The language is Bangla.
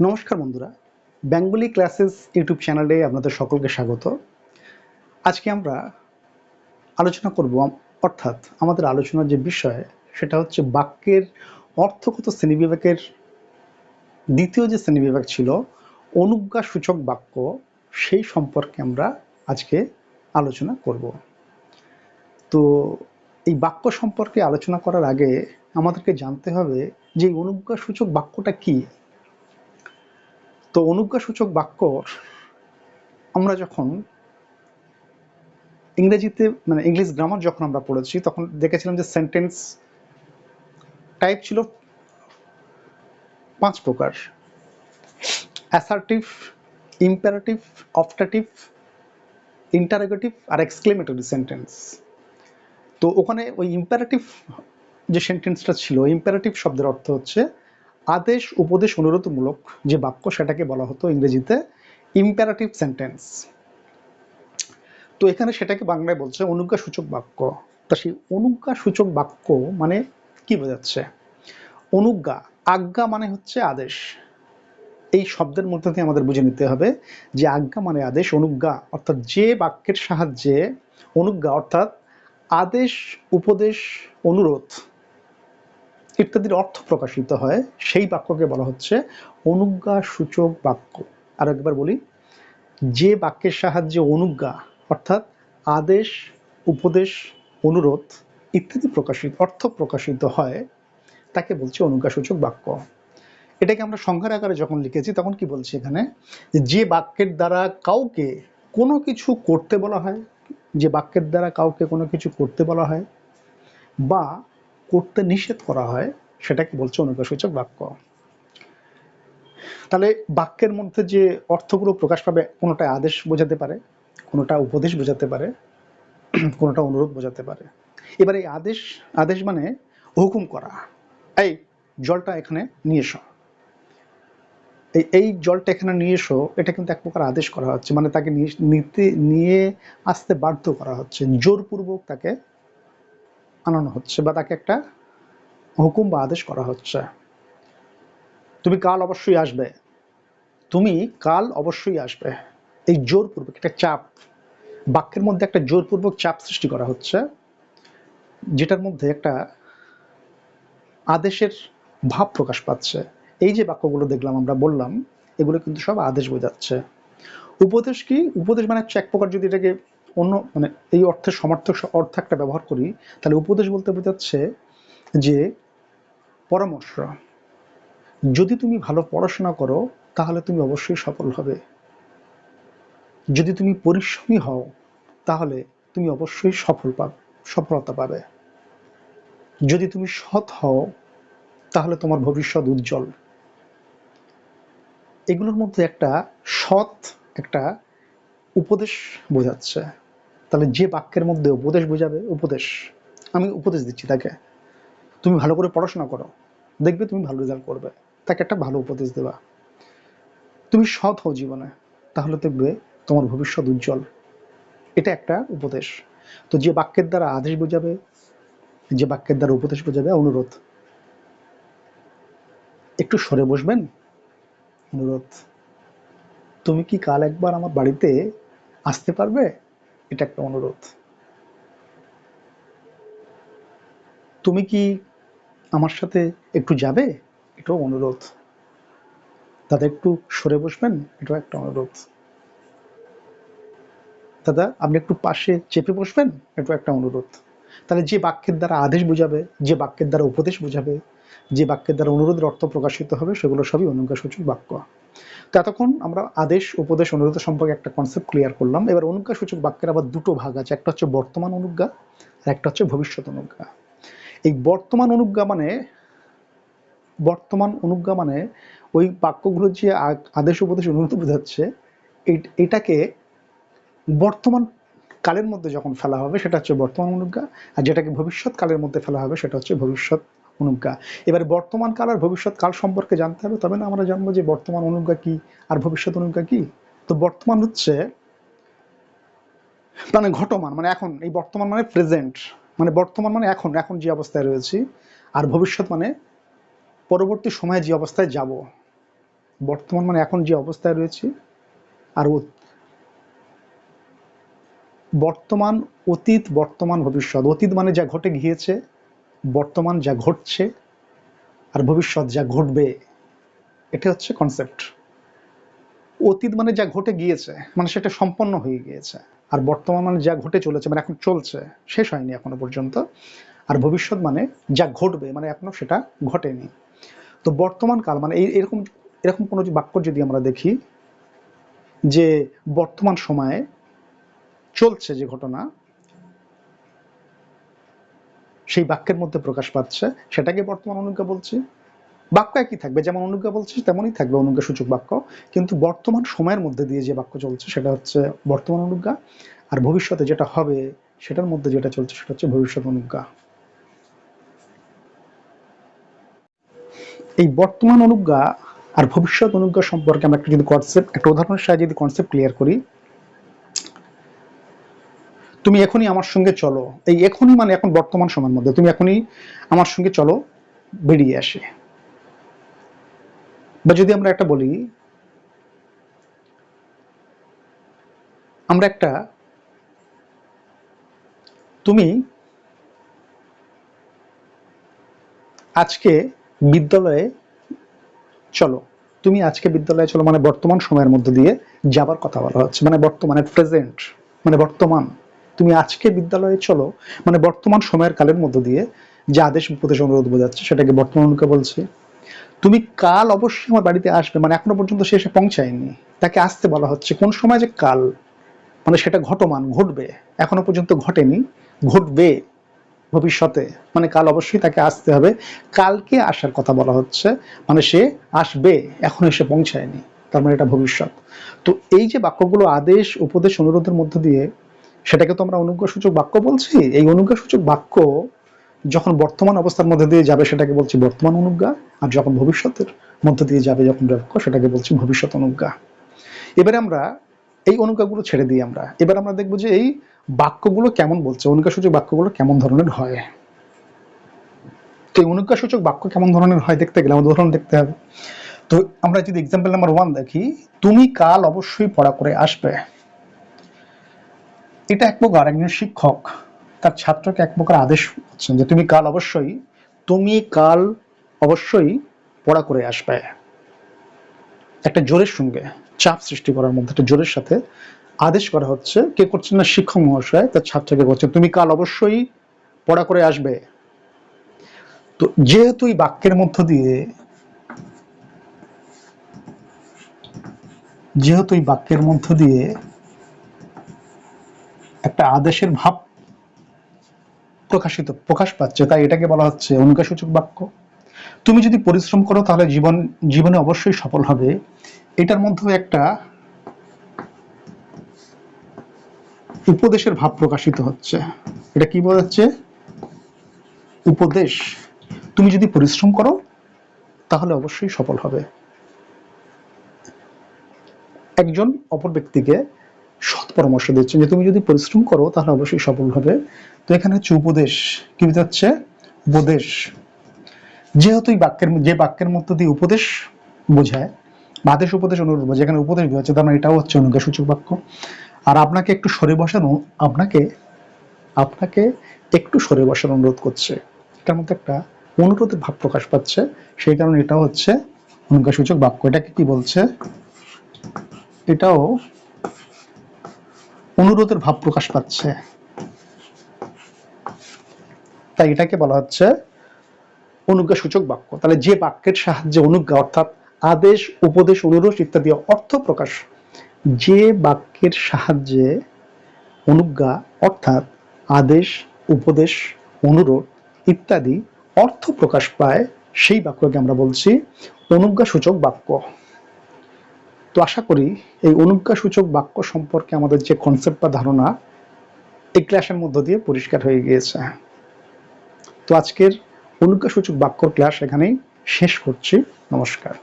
নমস্কার বন্ধুরা, বেঙ্গলি ক্লাসেস ইউটিউব চ্যানেলে আপনাদের সকলকে স্বাগত। আজকে আমরা আলোচনা করব, অর্থাৎ আমাদের আলোচনার যে বিষয়, সেটা হচ্ছে বাক্যের অর্থগত শ্রেণীবিভাগের দ্বিতীয় যে শ্রেণীবিভাগ ছিল অনুজ্ঞা সূচক বাক্য, সেই সম্পর্কে আমরা আজকে আলোচনা করব। তো এই বাক্য সম্পর্কে আলোচনা করার আগে আমাদেরকে জানতে হবে যে অনুজ্ঞা সূচক বাক্যটা কি? তো অনুজ্ঞাসূচক বাক্য আমরা যখন ইংরেজিতে মানে ইংলিশ গ্রামার যখন আমরা পড়েছি, তখন দেখেছিলাম যে সেন্টেন্স টাইপ ছিল পাঁচ প্রকার। অ্যাসার্টিভ ইম্পারেটিভ অপটাটিভ ইন্টারোগেটিভ আর এক্সক্লেমেটরি সেন্টেন্স তো ওখানে ওই ইম্পারেটিভ যে সেন্টেন্সটা ছিল ইম্পারেটিভ শব্দের অর্থ হচ্ছে আদেশ উপদেশ অনুরোধমূলক যে বাক্য সেটাকে বলা হতো ইংরেজিতে ইম্পারেটিভ সেন্টেন্স তো এখানে সেটাকে বাংলায় বলছে অনুজ্ঞা সূচক বাক্য। তা সেই অনুজ্ঞা সূচক বাক্য মানে কি বোঝাচ্ছে? অনুজ্ঞা, আজ্ঞা মানে হচ্ছে আদেশ। এই শব্দের মধ্যে দিয়ে আমাদের বুঝে নিতে হবে যে আজ্ঞা মানে আদেশ, অনুজ্ঞা অর্থাৎ যে বাক্যের সাহায্যে অনুজ্ঞা অর্থাৎ আদেশ, উপদেশ, অনুরোধ ইত্যাদির অর্থ প্রকাশিত হয়, সেই বাক্যকে বলা হচ্ছে অনুজ্ঞা সূচক বাক্য। আর একবার বলি, যে বাক্যের সাহায্যে অনুজ্ঞা, অর্থাৎ আদেশ, উপদেশ, অনুরোধ ইত্যাদি প্রকাশিত, অর্থ প্রকাশিত হয়, তাকে বলছে অনুজ্ঞা সূচক বাক্য। এটাকে আমরা সংখ্যার আকারে যখন লিখেছি, তখন কি বলছি এখানে? যে বাক্যের দ্বারা কাউকে কোনো কিছু করতে বলা হয়, যে বাক্যের দ্বারা কাউকে কোনো কিছু করতে বলা হয়, বা করতে নিষেধ করা হয়, সেটাকে বলছে অনুজ্ঞাসূচক বাক্য। তাহলে বাক্যের মধ্যে যে অর্থগুলো প্রকাশ পাবে কোনোটা আদেশ বোঝাতে পারে, কোনোটা উপদেশ বোঝাতে পারে, কোনোটা অনুরোধ বোঝাতে পারে। এবার এই আদেশ আদেশ মানে হুকুম করা। এই জলটা এখানে নিয়ে এসো। এই এই জলটা এখানে নিয়ে এসো, এটা কিন্তু এক প্রকার আদেশ করা হচ্ছে। মানে তাকে নিতে, নিয়ে আসতে বাধ্য করা হচ্ছে। জোরপূর্বক তাকে আনানো হচ্ছে বা তাকে একটা হুকুম বা আদেশ করা হচ্ছে। তুমি কাল অবশ্যই আসবে। তুমি কাল অবশ্যই আসবে। এই জোরপূর্বক একটা চাপ, বাক্যের মধ্যে একটা জোরপূর্বক চাপ সৃষ্টি করা হচ্ছে, যেটার মধ্যে একটা আদেশের ভাব প্রকাশ পাচ্ছে। এই যে বাক্যগুলো দেখলাম, আমরা বললাম, এগুলো কিন্তু সব আদেশ বোঝাচ্ছে। উপদেশ কি? উপদেশ মানে হচ্ছে এক প্রকার যদি এটাকে অন্য মানে এই অর্থের সমর্থক অর্থ একটা ব্যবহার করি, তাহলে উপদেশ বলতে বোঝাচ্ছে যে পরামর্শ, যদি তুমি ভালো পড়াশোনা করো, তাহলে তুমি অবশ্যই সফল হবে। যদি তুমি পরিশ্রমী হও, তাহলে তুমি অবশ্যই সফল পাবে সফলতা পাবে। যদি তুমি সৎ হও, তাহলে তোমার ভবিষ্যৎ উজ্জ্বল। এগুলোর মধ্যে একটা সৎ একটা উপদেশ বোঝাচ্ছে। তাহলে যে বাক্যের মধ্যে উপদেশ বোঝাবে, উপদেশ। আমি উপদেশ দিচ্ছি তাকে। তুমি ভালো করে পড়াশোনা করো। দেখবে তুমি ভালো রেজাল্ট করবে। তাকে একটা ভালো উপদেশ দেবা। তুমি সৎ হও জীবনে। তাহলে দেখবে তোমার ভবিষ্যৎ উজ্জ্বল। এটা একটা উপদেশ। তো যে বাক্যের দ্বারা আদেশ বোঝাবে, যে বাক্যের দ্বারা উপদেশ বোঝাবে, অনুরোধ। একটু সরে বসবেন? অনুরোধ। তুমি কি কাল একবার আমার বাড়িতে আসতে পারবে? এটা একটা অনুরোধ। তুমি কি আমার সাথে একটু যাবে? এটাও অনুরোধ। দাদা একটু সরে বসবেন? এটাও একটা অনুরোধ। দাদা, আপনি একটু পাশে চেপে বসবেন? এটাও একটা অনুরোধ। তাহলে যে বাক্যের দ্বারা আদেশ বোঝাবে, যে বাক্যের দ্বারা উপদেশ বোঝাবে, যে বাক্যের দ্বারা অনুরোধের অর্থ প্রকাশিত হবে, সেগুলো সবই অনুজ্ঞাসূচক বাক্য। তো এতক্ষণ আমরা আদেশ, উপদেশ, অনুরোধ সম্পর্কে একটা কনসেপ্ট ক্লিয়ার করলাম। এবার অনুজ্ঞা সূচক বাক্যের আবার দুটো ভাগ আছে, একটা হচ্ছে বর্তমান অনুজ্ঞা আর একটা হচ্ছে ভবিষ্যৎ অনুজ্ঞা। এই বর্তমান অনুজ্ঞা মানে বর্তমান অনুজ্ঞা মানে ওই বাক্যগুলো যে আদেশ, উপদেশ, অনুরোধ বোঝাচ্ছে এটাকে বর্তমান কালের মধ্যে যখন ফেলা হবে, সেটা হচ্ছে বর্তমান অনুজ্ঞা, আর যেটাকে ভবিষ্যৎ কালের মধ্যে ফেলা হবে, সেটা হচ্ছে ভবিষ্যৎ অনুজ্ঞা। এবারে বর্তমান কাল আর ভবিষ্যৎ কাল সম্পর্কে জানতে হবে, তবে না আমরা জানব যে বর্তমান অনুজ্ঞা কি আর ভবিষ্যৎ অনুজ্ঞা কি। তো বর্তমান হচ্ছে মানে ঘটমান মানে এখন, এই বর্তমান মানে প্রেজেন্ট মানে বর্তমান মানে এখন এখন যে অবস্থায় রয়েছি, আর ভবিষ্যৎ মানে পরবর্তী সময়ে যে অবস্থায় যাব। বর্তমান মানে এখন যে অবস্থায় রয়েছে, আর বর্তমান, অতীত, বর্তমান, ভবিষ্যৎ। অতীত মানে যা ঘটে গিয়েছে বর্তমান যা ঘটছে আর ভবিষ্যৎ যা ঘটবে এটা হচ্ছে কনসেপ্ট অতীত মানে যা ঘটে গিয়েছে মানে সেটা সম্পন্ন হয়ে গিয়েছে। আর বর্তমান মানে যা ঘটে চলেছে মানে এখন চলছে, শেষ হয়নি এখনও পর্যন্ত। আর ভবিষ্যৎ মানে যা ঘটবে মানে এখনও সেটা ঘটেনি। তো বর্তমান কাল মানে এই, এরকম এরকম কোনো বাক্য যদি আমরা দেখি, যে বর্তমান সময়ে চলছে যে ঘটনা সেই বাক্যের মধ্যে প্রকাশ পাচ্ছে, সেটাকে বর্তমান অনুজ্ঞা বলছি। বাক্য একই থাকবে, যেমন অনুজ্ঞা বলছি তেমনই থাকবে অনুজ্ঞা সূচক বাক্য। কিন্তু বর্তমান সময়ের মধ্যে দিয়ে যে বাক্য চলছে, সেটা হচ্ছে বর্তমান অনুজ্ঞা। আর ভবিষ্যতে যেটা হবে, সেটার মধ্যে যেটা চলছে, সেটা হচ্ছে ভবিষ্যৎ অনুজ্ঞা। এই বর্তমান অনুজ্ঞা আর ভবিষ্যৎ অনুজ্ঞা সম্পর্কে আমরা একটা যদি কনসেপ্ট একটা উদাহরণের সাহায্যে যদি কনসেপ্ট ক্লিয়ার করি তুমি এখনই আমার সঙ্গে চলো। এই এখনই মানে এখন বর্তমান সময়ের মধ্যে তুমি এখনই আমার সঙ্গে চলো, বেরিয়ে আসে। বা যদি আমরা একটা বলি, আমরা একটা, তুমি আজকে বিদ্যালয়ে চলো, তুমি আজকে বিদ্যালয়ে চলো মানে বর্তমান সময়ের মধ্যে দিয়ে যাবার কথা বলা হচ্ছে মানে বর্তমানে প্রেজেন্ট মানে বর্তমান। তুমি আজকে বিদ্যালয়ে চলো মানে বর্তমান সময়ের কালের মধ্য দিয়ে যে আদেশ উপদেশ অনুরোধ বোঝাচ্ছে, সেটাকে বর্তমান অনুকে বলছে। তুমি কাল অবশ্যই আমার বাড়িতে আসবে মানে এখনও পর্যন্ত সে এসে পৌঁছায়নি। তাকে আসতে বলা হচ্ছে। কোন সময় যে কাল? মানে সেটা ঘটমান, ঘটবে। এখনও পর্যন্ত ঘটেনি, ঘটবে ভবিষ্যতে। মানে কাল অবশ্যই তাকে আসতে হবে। কালকে আসার কথা বলা হচ্ছে মানে সে আসবে, এখনও এসে পৌঁছায়নি। তার মানে এটা ভবিষ্যৎ। তো এই যে বাক্যগুলো আদেশ, উপদেশ, অনুরোধের মধ্য দিয়ে সেটাকে তো আমরা অনুজ্ঞা সূচক বাক্য বলছি। এই অনুজ্ঞা সূচক বাক্য যখন বর্তমান অবস্থার মধ্যে দিয়ে যাবে, সেটাকে বলছি বর্তমান অনুজ্ঞা। আর যখন ভবিষ্যতের মধ্য দিয়ে যাবে, যখন বাক্য সেটাকে বলছি ভবিষ্যৎ অনুজ্ঞা। এবারে আমরা এই অনুজ্ঞাগুলো ছেড়ে দিই আমরা। এবার আমরা দেখব যে এই বাক্যগুলো কেমন বলছে অনুজ্ঞা সূচক বাক্যগুলো কেমন ধরনের হয়। তো এই অনুজ্ঞাসূচক বাক্য কেমন ধরনের হয় দেখতে গেলে, আমাদের উদাহরণ দেখতে হবে। তো আমরা যদি এক্সাম্পল নাম্বার ওয়ান দেখি, তুমি কাল অবশ্যই পড়া করে আসবে। এটা এক প্রকার, একজন শিক্ষক তার ছাত্রকে এক প্রকার আদেশ হচ্ছেন যে তুমি কাল অবশ্যই, তুমি কাল অবশ্যই পড়া করে আসবে। একটা জোরের সঙ্গে চাপ সৃষ্টি করার মধ্যে, একটা জোরের সাথে আদেশ করা হচ্ছে। কে করছেন না? শিক্ষক মহাশয় তার ছাত্রকে করছেন তুমি কাল অবশ্যই পড়া করে আসবে। তো যেহেতু এই বাক্যের মধ্য দিয়ে, যেহেতু এই বাক্যের মধ্য দিয়ে একটা আদেশের ভাব প্রকাশিত, প্রকাশ পাচ্ছে। তাই এটাকে বলা হচ্ছে অনুজ্ঞাসূচক বাক্য। তুমি যদি পরিশ্রম করো, তাহলে জীবন, জীবনে অবশ্যই সফল হবে। এটার মধ্যেও একটা উপদেশের ভাব প্রকাশিত হচ্ছে। এটা কি বোঝাচ্ছে উপদেশ। তুমি যদি পরিশ্রম করো, তাহলে অবশ্যই সফল হবে। একজন অপর ব্যক্তিকে পরামর্শ দিচ্ছেন যে, তুমি যদি পরিশ্রম করো, তাহলে অবশ্যই সফল হবে। তো এখানে হচ্ছে উপদেশ। কি বোঝাচ্ছে উপদেশ। যেহেতু বাক্যের, যে বাক্যের মধ্য দিয়ে উপদেশ বোঝায় বা আদেশ উপদেশ অনুরোধ বোঝায় এখানে উপদেশ বোঝাচ্ছে তার মানে এটাও হচ্ছে অনুজ্ঞা সূচক বাক্য। আর আপনাকে একটু সরে বসানো, আপনাকে আপনাকে একটু সরে বসার অনুরোধ করছে। এটার মধ্যে একটা অনুরোধের ভাব প্রকাশ পাচ্ছে, সেই কারণে এটাও হচ্ছে অনুজ্ঞা সূচক বাক্য। এটাকে কি বলছে? এটাও অনুরোধের ভাব প্রকাশ পাচ্ছে। তাই এটাকে বলা হচ্ছে অনুজ্ঞা সূচক বাক্য। তাহলে যে বাক্যের সাহায্যে অনুজ্ঞা, অর্থাৎ আদেশ, উপদেশ, অনুরোধ ইত্যাদি অর্থ প্রকাশ, যে বাক্যের সাহায্যে অনুজ্ঞা, অর্থাৎ আদেশ, উপদেশ, অনুরোধ ইত্যাদি অর্থ প্রকাশ পায়, সেই বাক্যকে আমরা বলছি অনুজ্ঞা সূচক বাক্য। তো আশা করি এই অনুজ্ঞাসূচক বাক্য সম্পর্কে আমাদের যে কনসেপ্ট বা ধারণা, এই ক্লাসের মধ্য দিয়ে পরিষ্কার হয়ে গিয়েছে। তো আজকের অনুজ্ঞাসূচক বাক্য ক্লাস এখানেই শেষ করছি। নমস্কার।